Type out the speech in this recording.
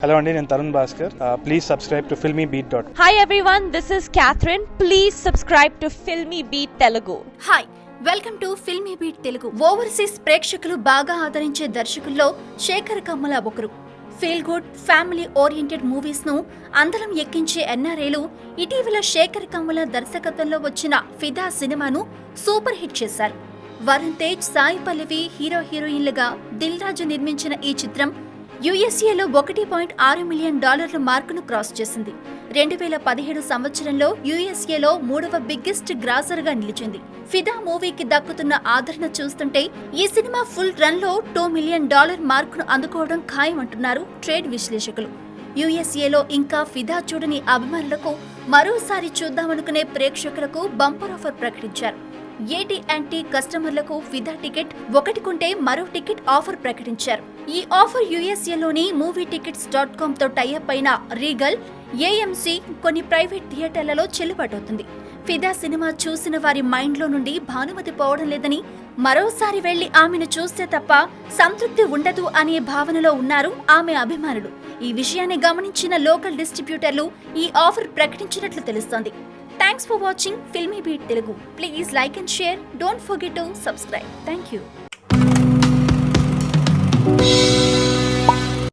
Hello అండి నేను Tarun Bhaskar please subscribe to Filmy Beat dot Hi everyone, this is Catherine. Please subscribe to Filmy Beat Telugu. Hi welcome to Filmy Beat Telugu overseas ప్రేక్షకులు బాగా ఆదరించే దర్శకుల్లో శేఖర్ కమ్మల ఒకరు. Feel good family oriented మూవీస్ను అందలం ఎక్కించే ఎన్ఆర్ఏలు ఇటీవల శేఖర్ కమ్మల దర్శకత్వంలో వచ్చిన ఫిదా సినిమాను సూపర్ హిట్ చేశారు. వరుణ్ తేజ్ సాయి పల్లవి హీరో హీరోయిన్లుగా దిల్ రాజు నిర్మించిన ఈ చిత్రం యుఎస్ఏలో ఒకటి పాయింట్ ఆరు మిలియన్ డాలర్ల మార్కును క్రాస్ చేసింది. రెండు వేల పదిహేడు సంవత్సరంలో యుఎస్ఏలో మూడవ బిగ్గెస్ట్ గ్రాసర్గా నిలిచింది. ఫిదా మూవీకి దక్కుతున్న ఆదరణ చూస్తుంటే ఈ సినిమా ఫుల్ రన్లో టూ మిలియన్ డాలర్ మార్కును అందుకోవడం ఖాయమంటున్నారు ట్రేడ్ విశ్లేషకులు. యుఎస్ఏలో ఇంకా ఫిదా చూడని అభిమానులకు మరోసారి చూద్దామనుకునే ప్రేక్షకులకు బంపర్ ఆఫర్ ప్రకటించారు. ఏటీ యాంటీ కస్టమర్లకు ఫిదా టికెట్ ఒకటి కొంటే మరో టికెట్ ఆఫర్ ప్రకటించారు. ఈ ఆఫర్ యుఎస్ఏలోని మూవీ టికెట్స్ డాట్ కామ్తో టైఅప్ అయిన రీగల్ ఏఎంసీ కొన్ని ప్రైవేట్ థియేటర్లలో చెల్లుబాటవుతుంది ఫిదా సినిమా చూసిన వారి మైండ్లో నుండి భానుమతి పోవడం లేదని మరోసారి వెళ్ళి ఆమెను చూస్తే తప్ప సంతృప్తి ఉండదు అనే భావనలో ఉన్నారు ఆమె అభిమానులు. ఈ విషయాన్ని గమనించిన లోకల్ డిస్ట్రిబ్యూటర్లు ఈ ఆఫర్ ప్రకటించినట్లు తెలుస్తోంది. Thanks for watching Filmy Beat Telugu please like and share don't forget to subscribe thank you